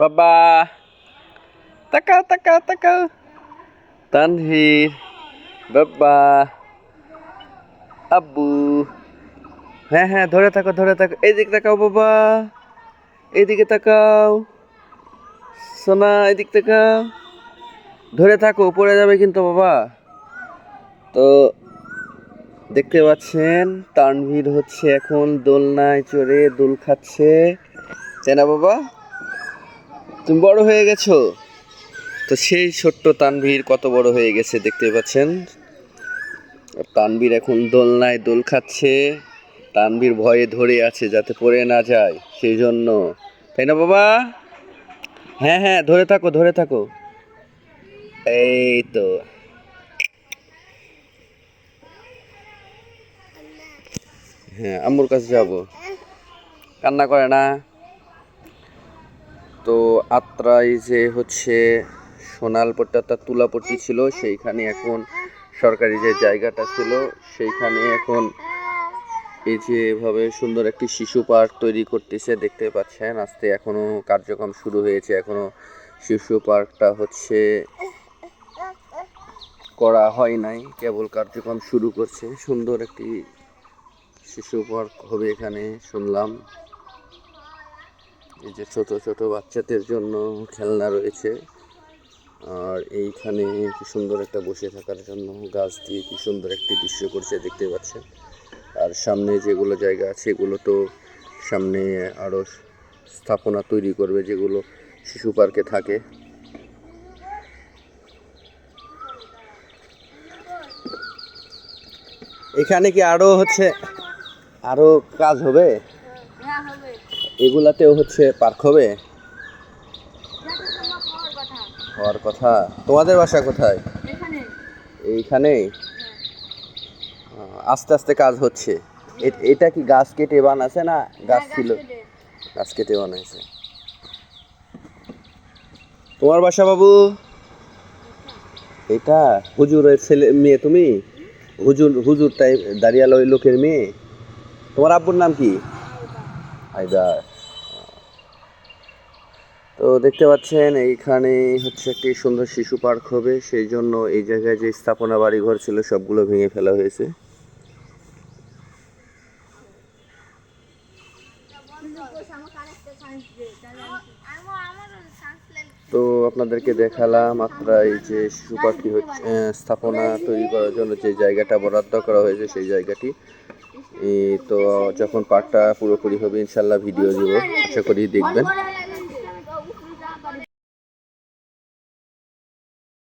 বাবা তাকাও তাকাও তাকাও তানভীর বাবা আব্বু হ্যাঁ হ্যাঁ ধরে থাকো ধরে থাকো। এইদিকে তাকাও, বাবা। এইদিকে তাকাও। সোনা এদিক তাকাও। ধরে থাকো পড়ে যাবে কিন্তু, বাবা। তো দেখতে পাচ্ছেন, তানভীর হচ্ছে এখন দোলনায় চড়ে দোল খাচ্ছে। তাই না, বাবা? তুমি বড় হয়ে গেছো? তো সেই ছোট্ট তানভীর কত বড় হয়ে গেছে দেখতে পাচ্ছেন? তানভীর এখন দোলনায় দোল খাচ্ছে। তানভীর ভয়ে ধরে আছে যাতে পড়ে না যায়, সেই জন্য। তাই না বাবা? হ্যাঁ হ্যাঁ ধরে থাকো ধরে থাকো। এই তো। হ্যাঁ আম্মুর কাছে যাব। কান্না করে না? তো আত্রাই যে হচ্ছে সোনালপট্টা তার তুলাপট্টি ছিল, সেইখানে এখন সরকারি যে জায়গাটা ছিল, সেইখানে এখন এই যে এভাবে সুন্দর একটি শিশু পার্ক তৈরি করতেছে, দেখতে পাচ্ছেন? আস্তে এখনও কার্যক্রম শুরু হয়েছে, এখনও শিশু পার্কটা হচ্ছে করা হয় নাই, কেবল কার্যক্রম শুরু করছে। সুন্দর একটি শিশু পার্ক হবে এখানে, শুনলাম। এই যে ছোট ছোট বাচ্চাদের জন্য খেলনা রয়েছে। আর এইখানে কি সুন্দর একটা বসে থাকার জন্য গাছ দিয়ে কি সুন্দর একটি দৃশ্য করছে দেখতে পাচ্ছেন। আর সামনে যেগুলো জায়গা আছে, এগুলো তো সামনে আরও স্থাপনা তৈরি করবে যেগুলো শিশু পার্কে থাকে। এখানে কি আরও হচ্ছে, আরও কাজ হবে? হ্যাঁ হবে। এগুলাতেও হচ্ছে পার্ক হবে? হওয়ার কথা। তোমাদের বাসা কোথায়? এখানে। এইখানেই আস্তে আস্তে কাজ হচ্ছে। এটা কি গাছ কেটে বানাছে না গাছ হ্যাঁ, ছিল? কেটে। গাছ কেটে বানাইছে। তোমার বাসা বাবু? এটা হুজুরের ছেলে মেয়ে তুমি? হুজুর হুজুর টাইপ দাঁড়িয়ালো ওই লোকের মেয়ে? তোমার আব্বুর নাম কি? হায়দার। তো দেখতে পাচ্ছেন, এইখানে হচ্ছে একটি সুন্দর শিশু পার্ক হবে। সেই জন্য এই জায়গায় যে স্থাপনা বাড়ি ঘর ছিল, সবগুলো ভেঙে ফেলা হয়েছে। তো আপনাদেরকে দেখালাম মাত্র এই যে শিশু পার্কটি হচ্ছে স্থাপনা তৈরি করার জন্য যে জায়গাটা বরাদ্দ করা হয়েছে, সেই জায়গাটি। তো যখন পার্কটা পুরোপুরি হবে ইনশাল্লাহ ভিডিও দিব। আশা করি দেখবেন।